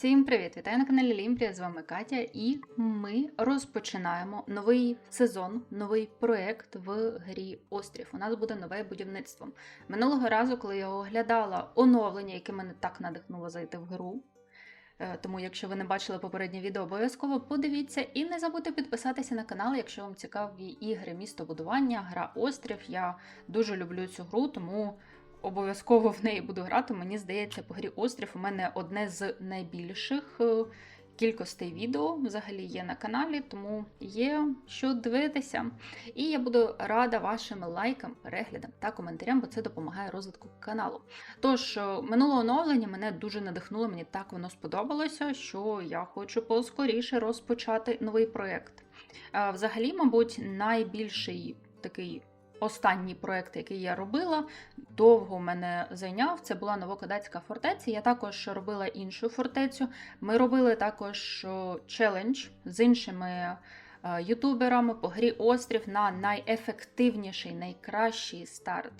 Всім привіт! Вітаю на каналі Лімпія. З вами Катя, і ми розпочинаємо новий сезон, новий проект в грі Острів. У нас буде нове будівництво. Минулого разу, коли я оглядала оновлення, яке мене так надихнуло зайти в гру. е, Тому, якщо ви не бачили попереднє відео, обов'язково подивіться і не забудьте підписатися на канал, якщо вам цікаві ігри містобудування, гра Острів. Я дуже люблю цю гру, тому обов'язково в неї буду грати. Мені здається, по грі Острів у мене одне з найбільших е, кількостей відео взагалі є на каналі, тому є що дивитися. І я буду рада вашим лайкам, переглядам та коментарям, бо це допомагає розвитку каналу. Тож, е, минуле оновлення мене дуже надихнуло, мені так воно сподобалося, що я хочу поскоріше розпочати новий проєкт. Е, Взагалі, мабуть, найбільший такий. Останній проект, який я робила, довго мене зайняв. Це була Новокодацька фортеця. Я також робила іншу фортецю. Ми робили також челендж з іншими е, ютуберами по грі Острів на найефективніший, найкращий старт.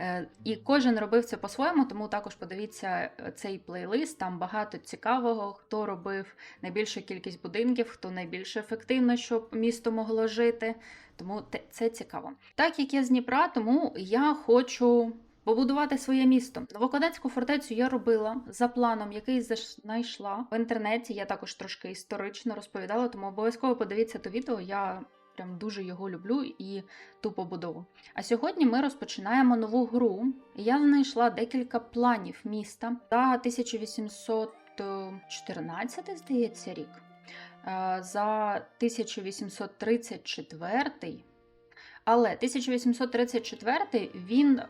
Е, І кожен робив це по-своєму, тому також подивіться е, цей плейлист. Там багато цікавого, хто робив найбільшу кількість будинків, хто найбільш ефективно, щоб місто могло жити. Тому це цікаво. Так як я з Дніпра, тому я хочу побудувати своє місто. Новокодацьку фортецю я робила за планом, який знайшла в інтернеті. Я також трошки історично розповідала, тому обов'язково подивіться то відео. Я прям дуже його люблю і ту побудову. А сьогодні ми розпочинаємо нову гру. Я знайшла декілька планів міста за 1814, здається, рік. Е, За 1834. Але 1834 він,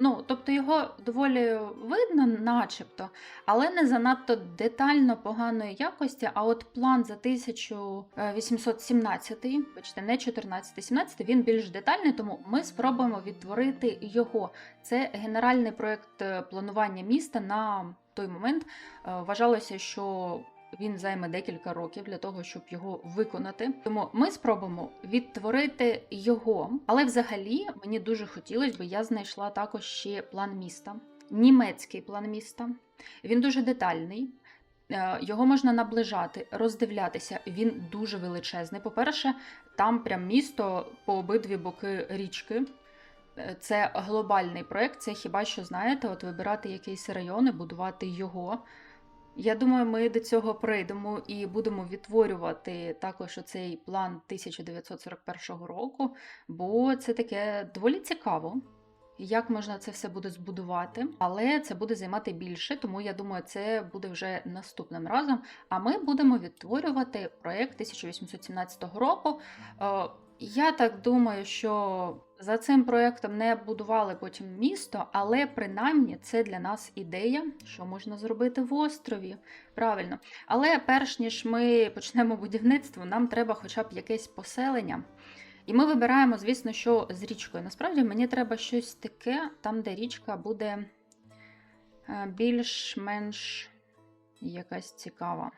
ну, тобто його доволі видно, начебто, але не занадто детально поганої якості. А от план за 1817, бачите, не 14, 17, він більш детальний, тому ми спробуємо відтворити його. Це генеральний проєкт е, планування міста на той момент. Е, Вважалося, що він займе декілька років для того, щоб його виконати. Тому ми спробуємо відтворити його. Але взагалі мені дуже хотілося б, я знайшла також ще план міста, німецький план міста. Він дуже детальний. Е, Його можна наближати, роздивлятися. Він дуже величезний. По-перше, там прям місто по обидві боки річки. Е, Це глобальний проект. Це хіба що знаєте, от вибирати якийсь район і будувати його. Я думаю, ми до цього прийдемо і будемо відтворювати також оцей план 1941 року, бо це таке доволі цікаво. Як можна це все буде збудувати, але це буде займати більше, тому я думаю, це буде вже наступним разом. А ми будемо відтворювати проєкт 1817 року. Е, Я так думаю, що за цим проєктом не будували потім місто, але принаймні це для нас ідея, що можна зробити в острові. Правильно. Але перш ніж ми почнемо будівництво, нам треба хоча б якесь поселення. І ми вибираємо, звісно, що з річкою. Насправді мені треба щось таке, там, де річка буде е, більш-менш якась цікава.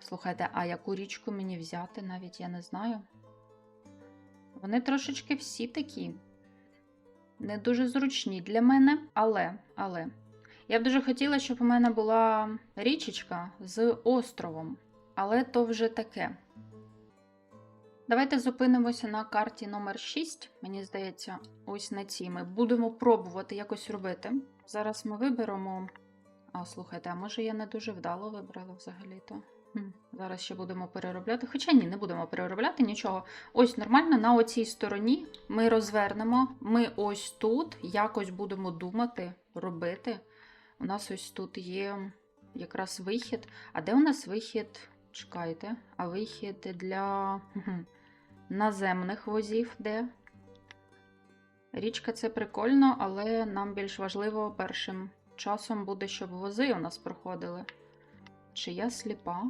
Слухайте, а яку річку мені взяти, навіть я не знаю. Вони трошечки всі такі. Не дуже зручні для мене, але, але. Я б дуже хотіла, щоб у мене була річечка з островом, але то вже таке. Давайте зупинимося на карті номер 6. Мені здається, ось на цій ми будемо пробувати якось робити. Зараз ми виберемо. А, слухайте, а може я не дуже вдало вибрала взагалі-то? Зараз ще будемо переробляти. Хоча ні, не будемо переробляти нічого. Ось нормально на оцій стороні ми розвернемо. Ми ось тут якось будемо думати, робити. У нас ось тут є якраз вихід. А де у нас вихід? Чекайте, а вихід для наземних возів де? Річка це прикольно, але нам більш важливо першим часом буде, щоб вози у нас проходили. Чи я сліпа?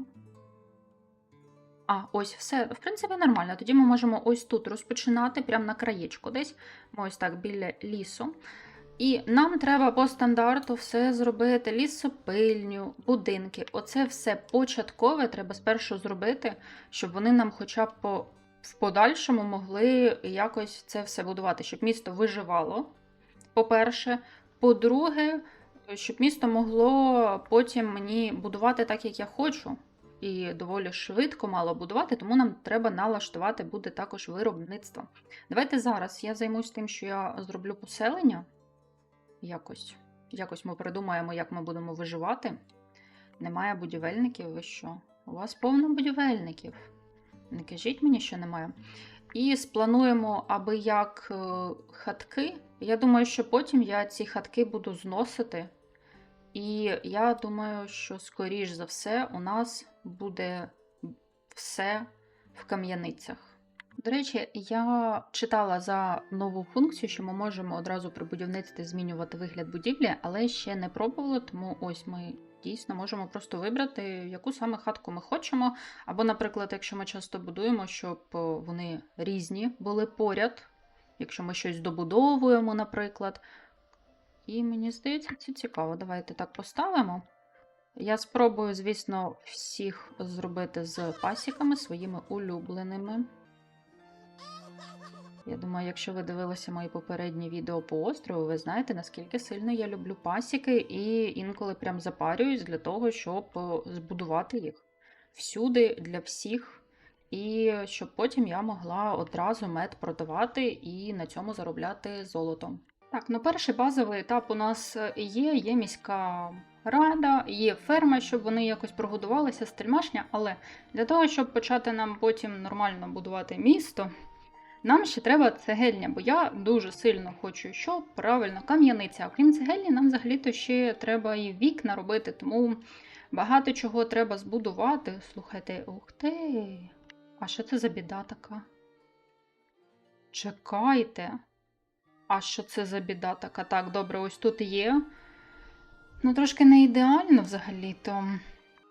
А, ось все. В принципі, нормально. Тоді ми можемо ось тут розпочинати, прямо на краєчку десь. Ми ось так біля лісу. І нам треба по стандарту все зробити: лісопильню, будинки. Оце все початкове треба спершу зробити, щоб вони нам хоча б по, в подальшому могли якось це все будувати, щоб місто виживало. По-перше, по-друге, щоб місто могло потім мені будувати так, як я хочу, і доволі швидко мало будувати, тому нам треба налаштувати буде також виробництво. Давайте зараз я займусь тим, що я зроблю поселення. Якось. Якось ми придумаємо, як ми будемо виживати. Немає будівельників, ви що? У вас повно будівельників. Не кажіть мені, що немає. І сплануємо аби як е, хатки. Я думаю, що потім я ці хатки буду зносити. І я думаю, що, скоріш за все, у нас буде все в кам'яницях. До речі, я читала за нову функцію, що ми можемо одразу при будівництві змінювати вигляд будівлі, але ще не пробували, тому ось ми дійсно можемо просто вибрати, яку саме хатку ми хочемо. Або, наприклад, якщо ми часто будуємо, щоб вони різні були поряд, якщо ми щось добудовуємо, наприклад. І мені здається, це цікаво. Давайте так поставимо. Я спробую, звісно, всіх зробити з пасіками своїми улюбленими. Я думаю, якщо ви дивилися мої попередні відео по острову, ви знаєте, наскільки сильно я люблю пасіки і інколи прям запарююсь для того, щоб е, збудувати їх всюди для всіх, і щоб потім я могла одразу мед продавати і на цьому заробляти золотом. Так, ну перший базовий етап у нас е, є, є міська рада, є ферма, щоб вони якось прогодувалися, стрільмашня, але для того, щоб почати нам потім нормально будувати місто, нам ще треба цегельня, бо я дуже сильно хочу, що правильно, кам'яниця. Окрім цегельні, нам взагалі-то ще треба і вікна робити, тому багато чого треба збудувати. Слухайте, ух ти! А що це за біда така? Чекайте. А що це за біда така? Так, добре, ось тут є. Ну, трошки не ідеально взагалі-то.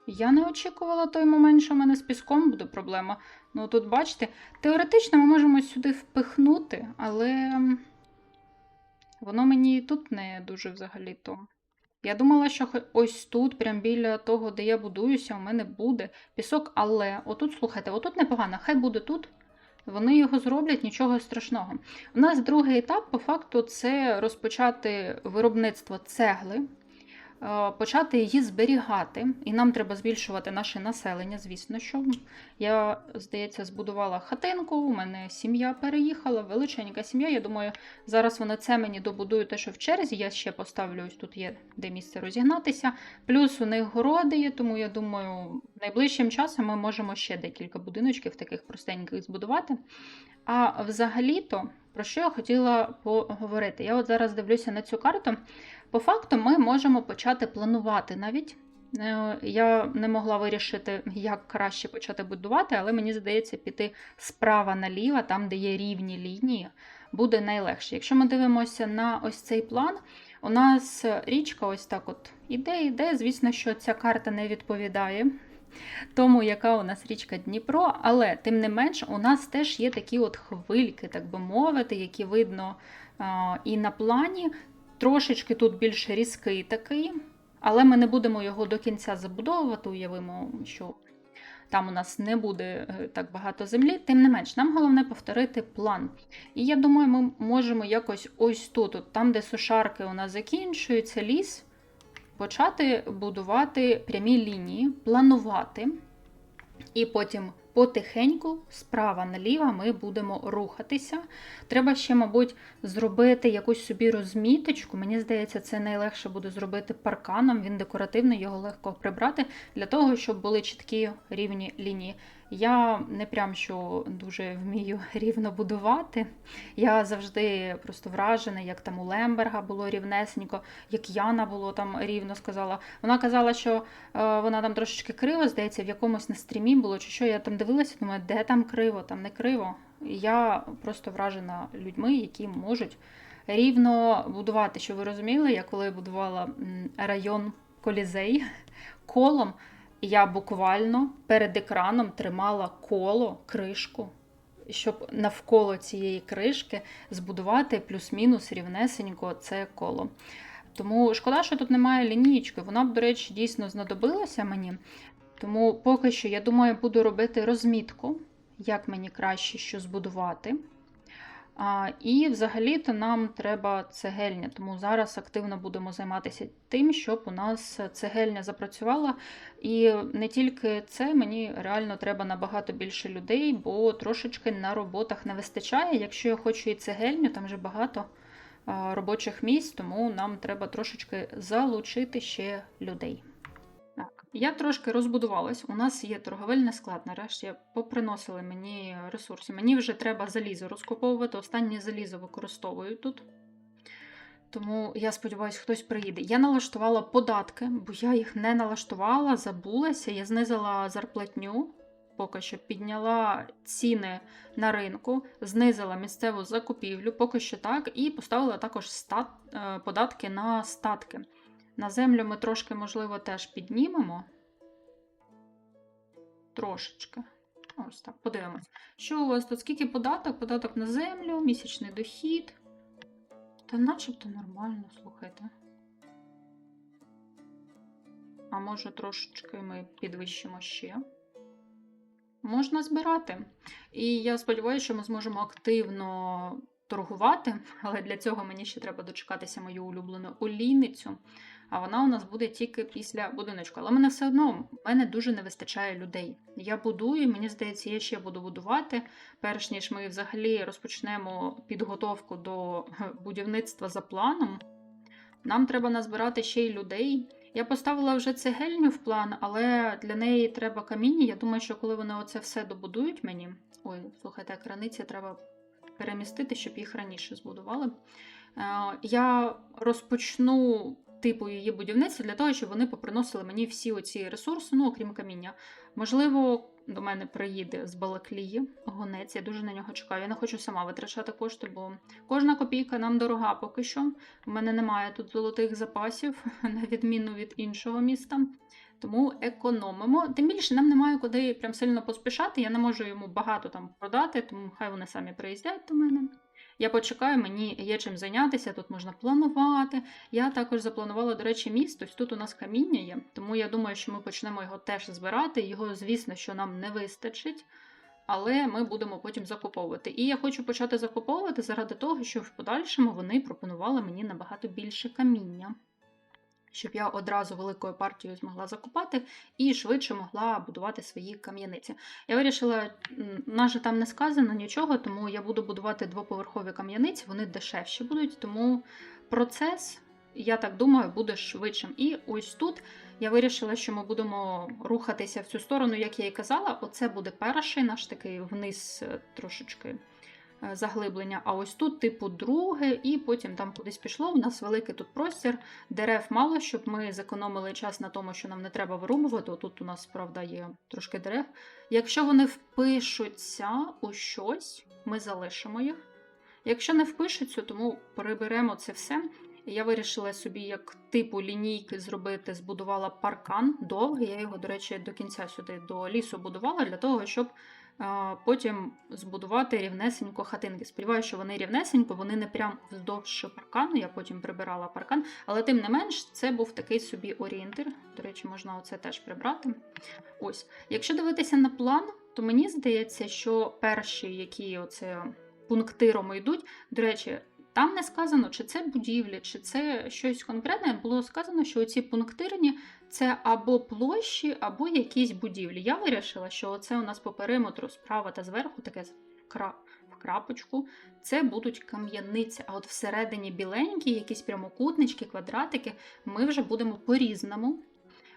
Я не очікувала той момент, що в мене з піском буде проблема. Ну, тут, бачите, теоретично ми можемо сюди впихнути, але воно мені і тут не дуже взагалі-то. Я думала, що ось тут, прям біля того, де я будуюся, у мене буде пісок, але отут, слухайте, отут непогано, хай буде тут. Вони його зроблять, нічого страшного. У нас другий етап, по факту, це розпочати виробництво цегли, почати її зберігати. І нам треба збільшувати наше населення, звісно, що я, здається, збудувала хатинку, у мене сім'я переїхала, величенька сім'я. Я думаю, зараз вони це мені добудують те, що в черзі. Я ще поставлю, ось тут є де місце розігнатися. Плюс у них городи є, тому я думаю, найближчим часом ми можемо ще декілька будиночків таких простеньких збудувати. А взагалі-то, про що я хотіла поговорити? Я от зараз дивлюся на цю карту. По факту, ми можемо почати планувати навіть. Е, Я не могла вирішити, як краще почати будувати, але мені здається, піти справа наліво, там, де є рівні лінії, буде найлегше. Якщо ми дивимося на ось цей план, у нас річка ось так от іде, іде. Звісно, що ця карта не відповідає тому, яка у нас річка Дніпро, але тим не менш, у нас теж є такі от хвильки, так би мовити, які видно і на плані. Трошечки тут більш різкий такий, але ми не будемо його до кінця забудовувати, уявимо, що там у нас не буде е, так багато землі. Тим не менш, нам головне повторити план. І я думаю, ми можемо якось ось тут, от там, де сушарки у нас закінчуються, ліс, почати будувати прямі лінії, планувати, і потім потихеньку, справа наліво, ми будемо рухатися. Треба ще, мабуть, зробити якусь собі розміточку. Мені здається, це найлегше буде зробити парканом. Він декоративний, його легко прибрати, для того, щоб були чіткі рівні лінії. Я не прям що дуже вмію рівно будувати. Я завжди просто вражена, як там у Лемберга було рівнесенько, як Яна було там рівно сказала. Вона казала, що е, вона там трошечки криво, здається, в якомусь на стрімі було, чи що я там дивилася, думаю, де там криво, там не криво. Я просто вражена людьми, які можуть рівно будувати. Що ви розуміли, я коли будувала район Колізей колом, я буквально перед екраном тримала коло, кришку, щоб навколо цієї кришки збудувати плюс-мінус рівнесенько це коло. Тому шкода, що тут немає лінійки. Вона б, до речі, дійсно знадобилася мені. Тому поки що, я думаю, буду робити розмітку, як мені краще що збудувати. І взагалі-то нам треба цегельня, тому зараз активно будемо займатися тим, щоб у нас цегельня запрацювала. І не тільки це, мені реально треба набагато більше людей, бо трошечки на роботах не вистачає. Якщо я хочу і цегельню, там вже багато робочих місць, тому нам треба трошечки залучити ще людей. Я трошки розбудувалась. У нас є торговельний склад. Нарешті поприносили мені ресурси. Мені вже треба залізо розкуповувати. Останнє залізо використовую тут. Тому я сподіваюся, хтось приїде. Я налаштувала податки, бо я їх не налаштувала, забулася. Я знизила зарплатню, поки що підняла ціни на ринку, знизила місцеву закупівлю, поки що так, і поставила також стат, е, податки на статки. На землю ми трошки, можливо, теж піднімемо. Трошечки. Ось так, подивимось. Що у вас тут? Скільки податок? Податок на землю, місячний дохід. Та начебто нормально, слухайте. А може трошечки ми підвищимо ще. Можна збирати. І я сподіваюся, що ми зможемо активно торгувати, але для цього мені ще треба дочекатися мою улюблену олійницю. А вона у нас буде тільки після будиночку. Але мене все одно в мене дуже не вистачає людей. Я будую, мені здається, я ще буду будувати, перш ніж ми взагалі розпочнемо підготовку до будівництва за планом. Нам треба назбирати ще й людей. Я поставила вже цегельню в план, але для неї треба каміння. Я думаю, що коли вони оце все добудують мені. Ой, слухайте, краниці треба перемістити, щоб їх раніше збудували. Е, Я розпочну типу її будівництва для того, щоб вони поприносили мені всі оці ресурси, ну окрім каміння. Можливо, до мене приїде з Балаклії гонець. Я дуже на нього чекаю. Я не хочу сама витрачати кошти, бо кожна копійка нам дорога поки що. У мене немає тут золотих запасів, на відміну від іншого міста. Тому економимо. Тим більше нам немає куди прям сильно поспішати. Я не можу йому багато там продати, тому хай вони самі приїздять до мене. Я почекаю, мені є чим зайнятися, тут можна планувати. Я також запланувала, до речі, місто. Тут у нас каміння є, тому я думаю, що ми почнемо його теж збирати. Його, звісно, що нам не вистачить, але ми будемо потім закуповувати. І я хочу почати закуповувати заради того, щоб в подальшому вони пропонували мені набагато більше каміння. Щоб я одразу великою партією змогла закупати і швидше могла будувати свої кам'яниці. Я вирішила, наже там не сказано нічого, тому я буду будувати двоповерхові кам'яниці, вони дешевші будуть, тому процес, я так думаю, буде швидшим. І ось тут я вирішила, що ми будемо рухатися в цю сторону, як я і казала. Оце буде перший наш такий вниз е, трошечки заглиблення. А ось тут, типу, друге, і потім там кудись пішло. У нас великий тут простір, дерев мало, щоб ми зекономили час на тому, що нам не треба вирубувати. Тут у нас, правда, є трошки дерев. Якщо вони впишуться у щось, ми залишимо їх. Якщо не впишуться, тому переберемо це все. Я вирішила собі, як типу лінійки зробити, збудувала паркан довгий. Я його, до речі, до кінця сюди до лісу будувала для того, щоб потім збудувати рівнесенько хатинки. Сподіваюся, що вони рівнесенько, вони не прям вздовж паркану. Я потім прибирала паркан, але тим не менш, це був такий собі орієнтир. До речі, можна оце теж прибрати. Ось, якщо дивитися на план, то мені здається, що перші, які оце пунктиром йдуть, до речі. Там не сказано, чи це будівлі, чи це щось конкретне. Було сказано, що ці пунктирні це або площі, або якісь будівлі. Я вирішила, що це у нас по периметру справа та зверху таке в крапочку. Це будуть кам'яниці. А от всередині біленькі, якісь прямокутнички, квадратики, ми вже будемо по-різному.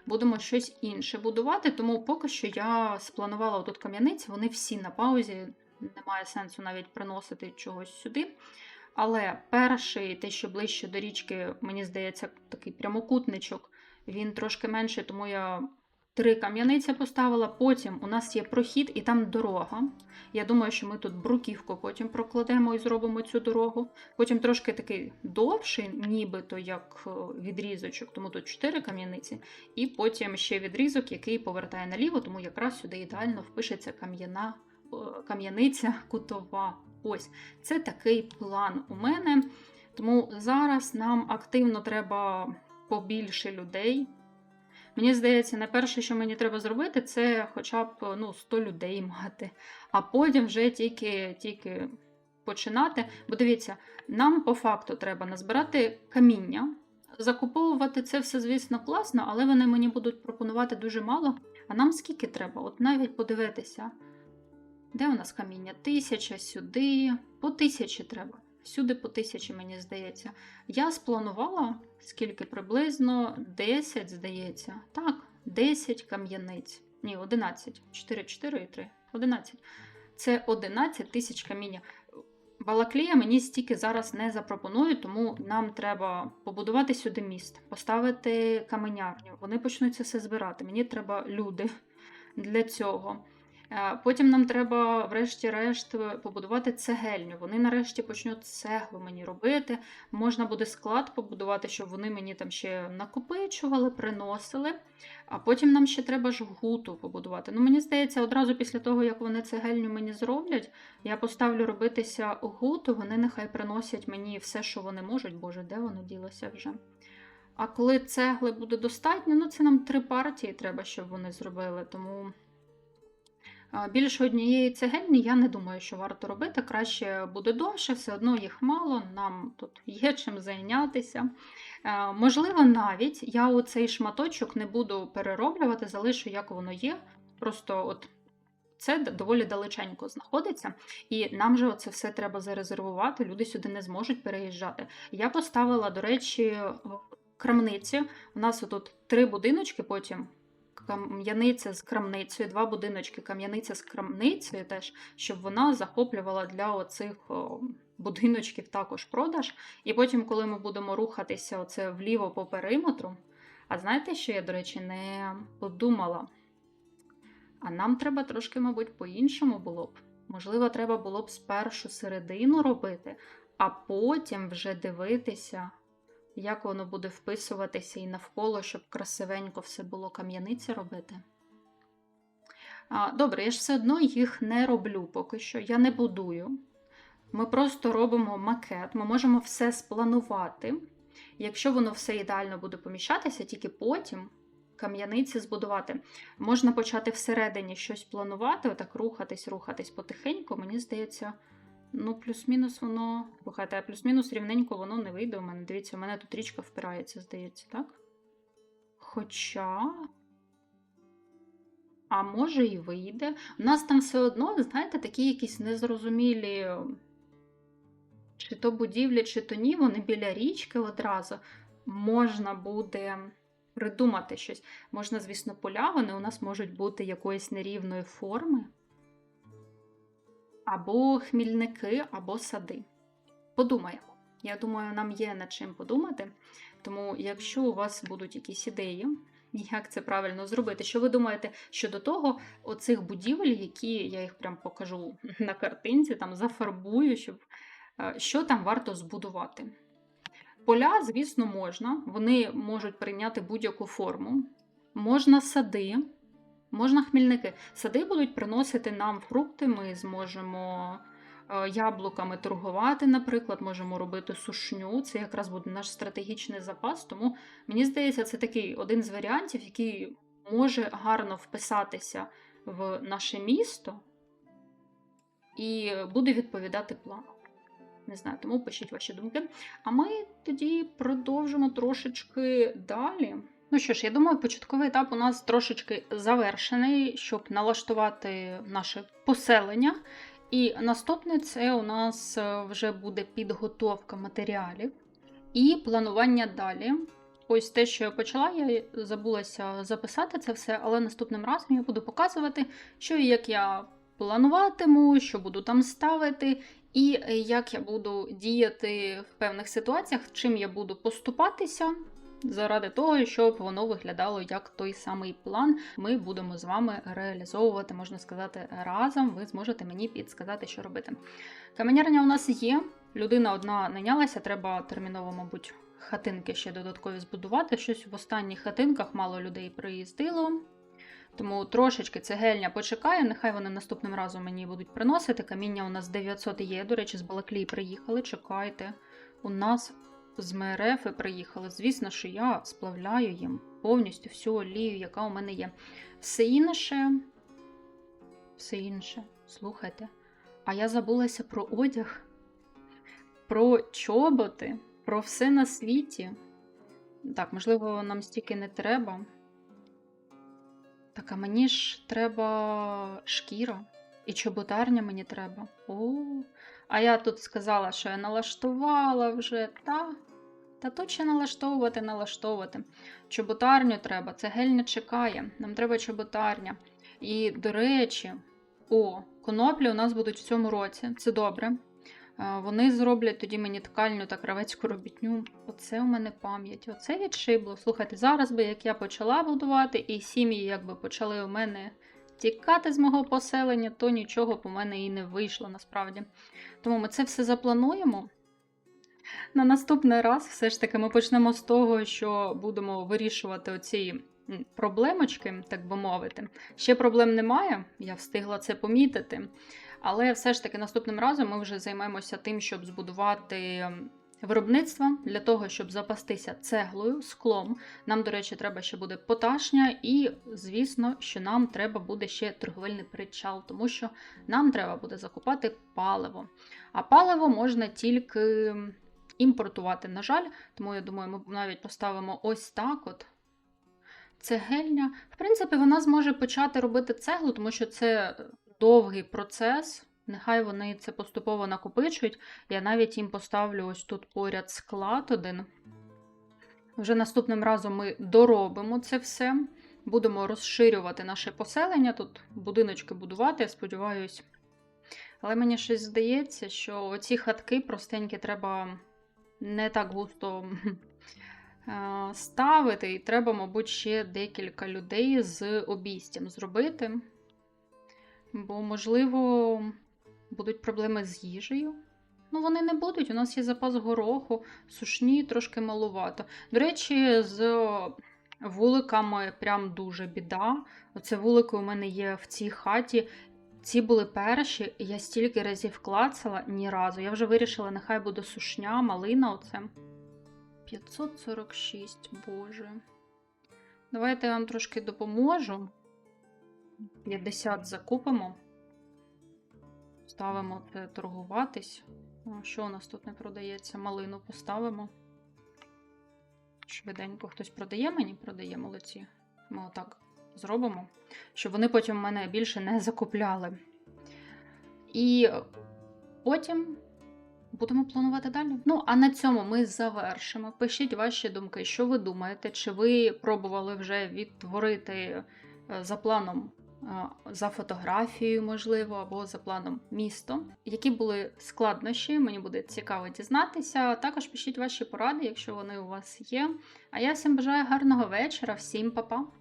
Будемо щось інше будувати, тому поки що я спланувала тут кам'яниці, вони всі на паузі, немає сенсу навіть приносити чогось сюди. Але перший, те, що ближче до річки, мені здається, такий прямокутничок, він трошки менший, тому я три кам'яниці поставила. Потім у нас є прохід і там дорога. Я думаю, що ми тут бруківку потім прокладемо і зробимо цю дорогу. Потім трошки такий довший, нібито як е, відрізочок, тому тут чотири кам'яниці. І потім ще відрізок, який повертає наліво, тому якраз сюди ідеально впишеться кам'яна кам'яниця кутова. Ось, це такий план у мене. Тому зараз нам активно треба побільше людей. Мені здається, найперше, що мені треба зробити, це хоча б ну, 100 людей мати. А потім вже тільки тільки починати. Бо дивіться, нам по факту треба назбирати каміння. Закуповувати це все, звісно, класно, але вони мені будуть пропонувати дуже мало. А нам скільки треба? От навіть подивитися. Де у нас каміння? Тисяча сюди, по тисячі треба. Всюди по тисячі, мені здається. Я спланувала скільки приблизно 10, здається. Так, 10 кам'яниць. Ні, 11. 4, 4 і 3. 11. Це 11 тисяч каміння. Балаклія мені стільки зараз не запропонує, тому нам треба побудувати сюди міст, поставити каменярню. Вони почнуть це все збирати. Мені треба люди для цього. Е, Потім нам треба, врешті-решт, побудувати цегельню. Вони нарешті почнуть цеглу мені робити. Можна буде склад побудувати, щоб вони мені там ще накопичували, приносили. А потім нам ще треба ж гуту побудувати. Ну, мені здається, одразу після того, як вони цегельню мені зроблять, я поставлю робитися гуту, вони нехай приносять мені все, що вони можуть. Боже, де воно ділося вже? А коли цегли буде достатньо, ну це нам три партії треба, щоб вони зробили. Тому більше однієї цегельні я не думаю, що варто робити. Краще буде довше, все одно їх мало, нам тут є чим зайнятися. Е, Можливо, навіть я у цей шматочок не буду перероблювати, залишу, як воно є. Просто от це доволі далеченько знаходиться, і нам же це все треба зарезервувати. Люди сюди не зможуть переїжджати. Я поставила, до речі, крамниці. У нас тут три будиночки, потім кам'яниця з крамницею, два будиночки, кам'яниця з крамницею теж, щоб вона захоплювала для оцих будиночків також продаж. І потім, коли ми будемо рухатися оце вліво по периметру. А знаєте, що я, до речі, не подумала? А нам треба трошки, мабуть, по-іншому було б. Можливо, треба було б спершу середину робити, а потім вже дивитися, як воно буде вписуватися і навколо, щоб красивенько все було кам'яниця робити. А, добре, я ж все одно їх не роблю поки що. Я не будую. Ми просто робимо макет, ми можемо все спланувати. Якщо воно все ідеально буде поміщатися, тільки потім кам'яниці збудувати. Можна почати всередині щось планувати, отак рухатись, рухатись потихеньку. Мені здається, ну, плюс-мінус воно рухайте, а плюс-мінус рівненько воно не вийде у мене. Дивіться, у мене тут річка впирається, здається, так? Хоча. А може і вийде. У нас там все одно, знаєте, такі якісь незрозумілі, чи то будівлі, чи то ні, вони біля річки одразу. Можна буде придумати щось. Можна, звісно, поля, вони у нас можуть бути якоїсь нерівної форми. Або хмільники, або сади. Подумаємо. Я думаю, нам є над чим подумати. Тому, якщо у вас будуть якісь ідеї, як це правильно зробити, що ви думаєте щодо того, оцих будівель, які я їх прям покажу на картинці, там зафарбую, щоб е, що там варто збудувати. Поля, звісно, можна, вони можуть прийняти будь-яку форму. Можна сади, можна хмільники. Сади будуть приносити нам фрукти, ми зможемо е, яблуками торгувати, наприклад, можемо робити сушню. Це якраз буде наш стратегічний запас. Тому мені здається, це такий один з варіантів, який може гарно вписатися в наше місто і буде відповідати плану. Не знаю, тому пишіть ваші думки. А ми тоді продовжимо трошечки далі. Ну що ж, я думаю, початковий етап у нас трошечки завершений, щоб налаштувати наше поселення. І наступне це у нас е, вже буде підготовка матеріалів і планування далі. Ось те, що я почала, я забулася записати це все, але наступним разом я буду показувати, що і як я плануватиму, що буду там ставити, і е, як я буду діяти в певних ситуаціях, чим я буду поступатися. Заради того, щоб воно виглядало як той самий план, ми будемо з вами реалізовувати, можна сказати, разом. Ви зможете мені підсказати, що робити. Каменярня у нас є. Людина одна найнялася, треба терміново, мабуть, хатинки ще додаткові збудувати. Щось в останніх хатинках мало людей приїздило. Тому трошечки цегельня почекає, нехай вони наступним разом мені будуть приносити. Каміння у нас 900 є. До речі, з Балаклії приїхали. Чекайте. У нас з МРФ приїхали. Звісно, що я сплавляю їм повністю всю олію, яка у мене є. Все інше, все інше, слухайте. А я забулася про одяг. про чоботи, про все на світі. Так, можливо, нам стільки не треба. Так, а мені ж треба шкіра. І чоботарня мені треба. О, а я тут сказала, що я налаштувала вже. Та, та тут ще налаштовувати, налаштовувати. Чоботарню треба, це гель не чекає. Нам треба чоботарня. І, до речі, о, коноплі у нас будуть в цьому році. Це добре. Е, Вони зроблять тоді мені ткальню та кравецьку робітню. Оце у мене пам'ять. Оце відшибло. Слухайте, зараз би як я почала будувати, і сім'ї якби почали у мене тікати з мого поселення, то нічого по мене і не вийшло насправді. Тому ми це все заплануємо. На наступний раз все ж таки ми почнемо з того, що будемо вирішувати оці проблемочки, так би мовити. Ще проблем немає, я встигла це помітити. Але все ж таки наступним разом ми вже займемося тим, щоб збудувати виробництво для того, щоб запастися цеглою, склом. Нам, до речі, треба ще буде поташня, і, звісно, що нам треба буде ще торговельний причал, тому що нам треба буде закупати паливо. А паливо можна тільки імпортувати, на жаль. Тому я думаю, ми навіть поставимо ось так от. Цегельня. В принципі, вона зможе почати робити цеглу, тому що це довгий процес. Нехай вони це поступово накопичують. Я навіть їм поставлю ось тут поряд склад один. Вже наступним разом ми доробимо це все. Будемо розширювати наше поселення, тут будиночки будувати, я сподіваюсь. Але мені щось здається, що оці хатки простенькі треба не так густо е, ставити, і треба, мабуть, ще декілька людей з обійстям зробити. Бо, можливо, будуть проблеми з їжею. Ну, вони не будуть. У нас є запас гороху, сушні трошки малувато. До речі, з вуликами прям дуже біда. Оце вулики у мене є в цій хаті. Ці були перші, я стільки разів клацала ні разу. Я вже вирішила, нехай буде сушня, малина оце. 546, боже. Давайте я вам трошки допоможу. 50 закупимо. Ставимо торгуватись. Що у нас тут не продається? Малину поставимо. Швиденько хтось продає мені, продає молодці. Ми отак зробимо, щоб вони потім мене більше не закупляли. І потім будемо планувати далі. Ну, а на цьому ми завершимо. Пишіть ваші думки, що ви думаєте, чи ви пробували вже відтворити е, за планом е, за фотографією, можливо, або за планом місто. Які були складнощі, мені буде цікаво дізнатися. Також пишіть ваші поради, якщо вони у вас є. А я всім бажаю гарного вечора, всім па-па!